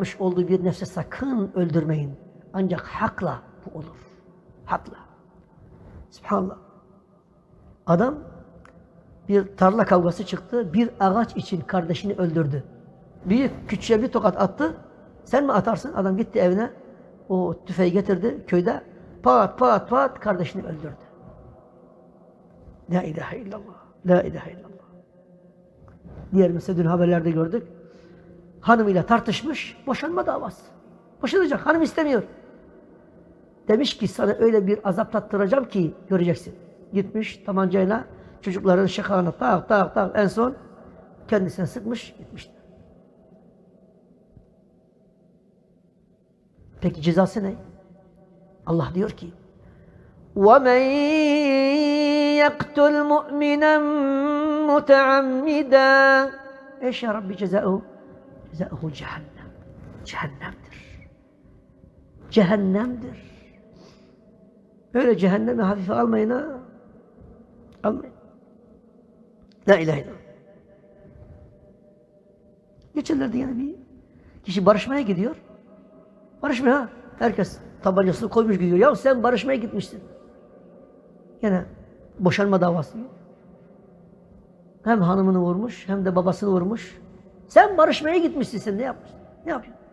yapmış olduğu bir nefse sakın öldürmeyin. Ancak hakla bu olur. Hakla. Subhanallah. Adam bir tarla kavgası çıktı. Bir ağaç için kardeşini öldürdü. Bir küçüğe bir tokat attı. Sen mi atarsın? Adam gitti evine. O tüfeği getirdi köyde. Pat pat pat kardeşini öldürdü. La ilahe illallah. La ilahe illallah. Diğer mesela dün haberlerde gördük Hanımıyla tartışmış. Boşanma davası. Boşanacak. Hanım istemiyor. Demiş ki sana öyle bir azap tattıracağım ki göreceksin. Gitmiş tabancayla çocukların şakağını tak tak tak en son kendisine sıkmış gitmişler. Peki cezası ne? Allah diyor ki وَمَنْ يَقْتُلْ مُؤْمِنًا مُتَعَمِّدًا ايش يا ربي Zehu cehennem. Cehennemdir. Cehennemdir. Öyle cehennemi hafife almayın ha. Almayın. La ilahe illallah. Geçenlerde yani bir kişi barışmaya gidiyor. Barışmaya herkes tabancasını koymuş gidiyor. Ya sen barışmaya gitmiştin. Yine boşanma davası. Hem hanımını vurmuş hem de babasını vurmuş. Sen barışmaya gitmişsin sen ne yapmışsın? Ne yapıyorsun?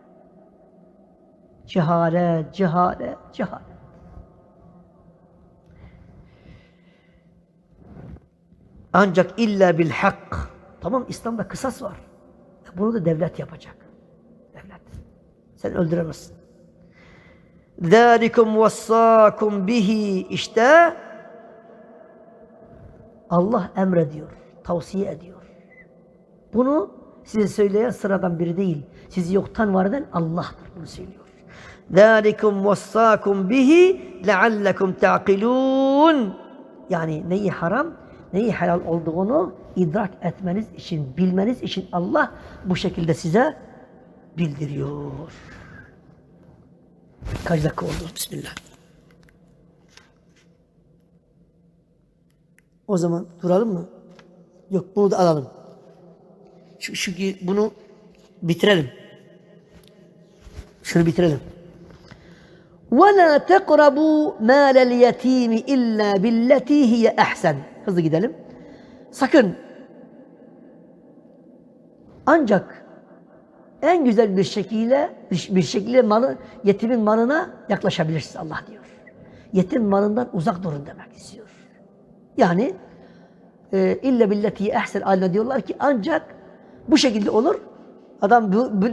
Cehalet, cehalet, cehalet. Ancak illa bil hak. Tamam İslam'da kısas var. E, bunu da devlet yapacak. Devlet. Sen öldüremezsin. Zalikum vassakum bihi işte Allah emrediyor, tavsiye ediyor. Bunu size söyleyen sıradan biri değil. Sizi yoktan var eden Allah'tır bunu söylüyor. ذَٰلِكُمْ وَصَّاكُمْ bihi لَعَلَّكُمْ تَعْقِلُونَ Yani neyi haram, neyi helal olduğunu idrak etmeniz için, bilmeniz için Allah bu şekilde size bildiriyor. Kaç dakika oldu? Bismillah. O zaman duralım mı? Yok bunu da alalım. Şu, şu bunu bitirelim. Şunu bitirelim. وَلَا تَقْرَبُوا مَالَ الْيَت۪يمِ اِلَّا بِالَّتِي هِيَ اَحْسَنِ Hızlı gidelim. Sakın ancak en güzel bir şekilde bir şekilde malı yetimin malına yaklaşabilirsiniz Allah diyor. Yetim malından uzak durun demek istiyor. Yani e, illa billeti ehsen haline diyorlar ki ancak bu şekilde olur. Adam bu, bu